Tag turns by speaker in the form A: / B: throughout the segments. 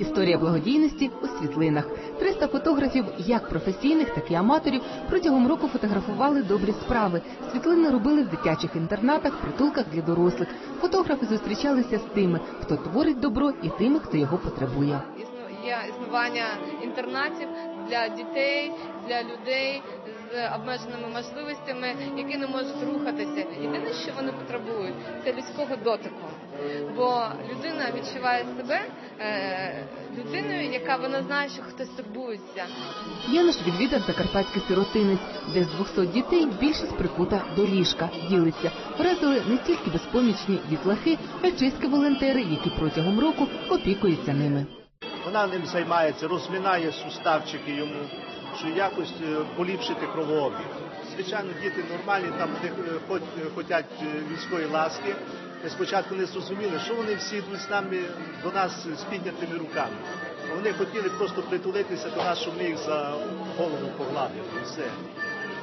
A: Історія благодійності у світлинах. 300 фотографів, як професійних, так і аматорів, протягом року фотографували добрі справи. Світлини робили в дитячих інтернатах, притулках для дорослих. Фотографи зустрічалися з тими, хто творить добро, і тими, хто його потребує.
B: Є існування інтернатів для дітей, для людей з обмеженими можливостями, які не можуть рухатися. Єдине, що вони потребують, це людського дотику. Бо людина відчуває себе е, людиною, яка вона знає, що хтось турбується.
A: Януш відвідав закарпатський сиротинець, де з 200 дітей більшість прикута до ліжка. Ділиться. Вразили не тільки безпомічні дітлахи, а й чистки волонтери, які протягом року опікуються ними.
C: Вона ним займається, розминає суставчики йому, що якось е, поліпшити кровообіг. Звичайно, діти нормальні, там вони е, хоч, хотять е, людської ласки. Ми спочатку не зрозуміли, що вони всі йдуть з нами до нас з піднятими руками. Вони хотіли просто притулитися до нас, щоб ми їх за голову погладили. І все.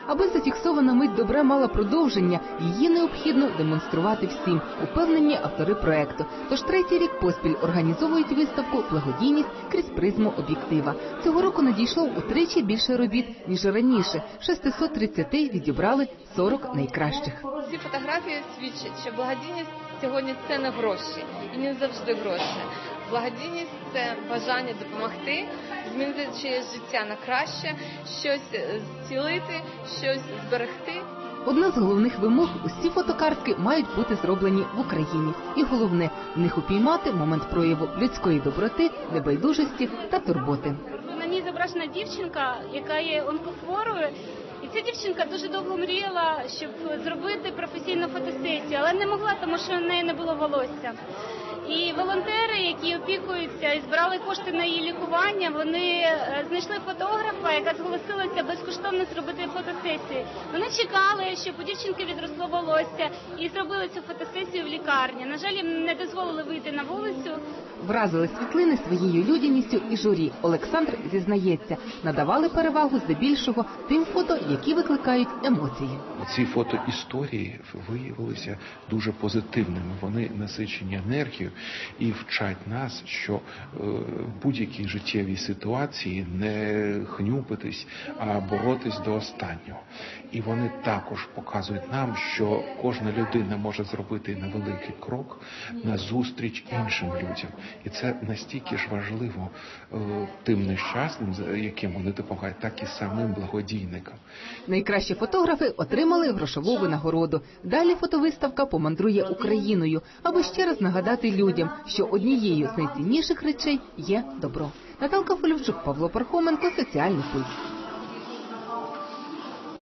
A: Аби зафіксована мить добра мала продовження, її необхідно демонструвати всім, упевнені автори проекту. Тож третій рік поспіль організовують виставку Благодійність крізь призму об'єктива. Цього року надійшло утричі більше робіт ніж раніше. 630 відібрали 40 найкращих.
B: Ці фотографії свідчать, що благодійність сьогодні це не гроші і не завжди гроші. Благодійність це бажання допомогти, змінити чиєсь життя на краще, щось е, зцілити, щось зберегти.
A: Одна з головних вимог усі фотокартки мають бути зроблені в Україні. І головне в них упіймати момент прояву людської доброти, небайдужості та турботи.
D: На ній зображена дівчинка, яка є онкохворою. І ця дівчинка дуже довго мріяла, щоб зробити професійну фотосесію, але не могла, тому що в неї не було волосся. І волонтери, які опікуються і збирали кошти на її лікування, вони е, знайшли фотографа, яка зголосилася безкоштовно зробити фотосесію. Вони чекали, щоб у дівчинки відросло волосся, і зробили цю фотосесію в лікарні. На жаль, їм не дозволили вийти на вулицю.
A: Вразили світлини своєю людяністю і журі. Олександр зізнається, надавали перевагу здебільшого тим фото, які викликають емоції.
E: Ці фотоісторії виявилися дуже позитивними. Вони насичені енергією і вчать нас, що е, в будь-якій життєвій ситуації не хнюпитись, а боротись до останнього. І вони також показують нам, що кожна людина може зробити невеликий крок на зустріч іншим людям, і це настільки ж важливо е, тим нещасним, яким вони допомагають, так і самим благодійникам.
A: Найкращі фотографи отримали грошову винагороду. Далі фотовиставка помандрує Україною, аби ще раз нагадати людям, що однією з найцінніших речей є добро. Наталка Фолівчук, Павло Пархоменко, соціальний пульс.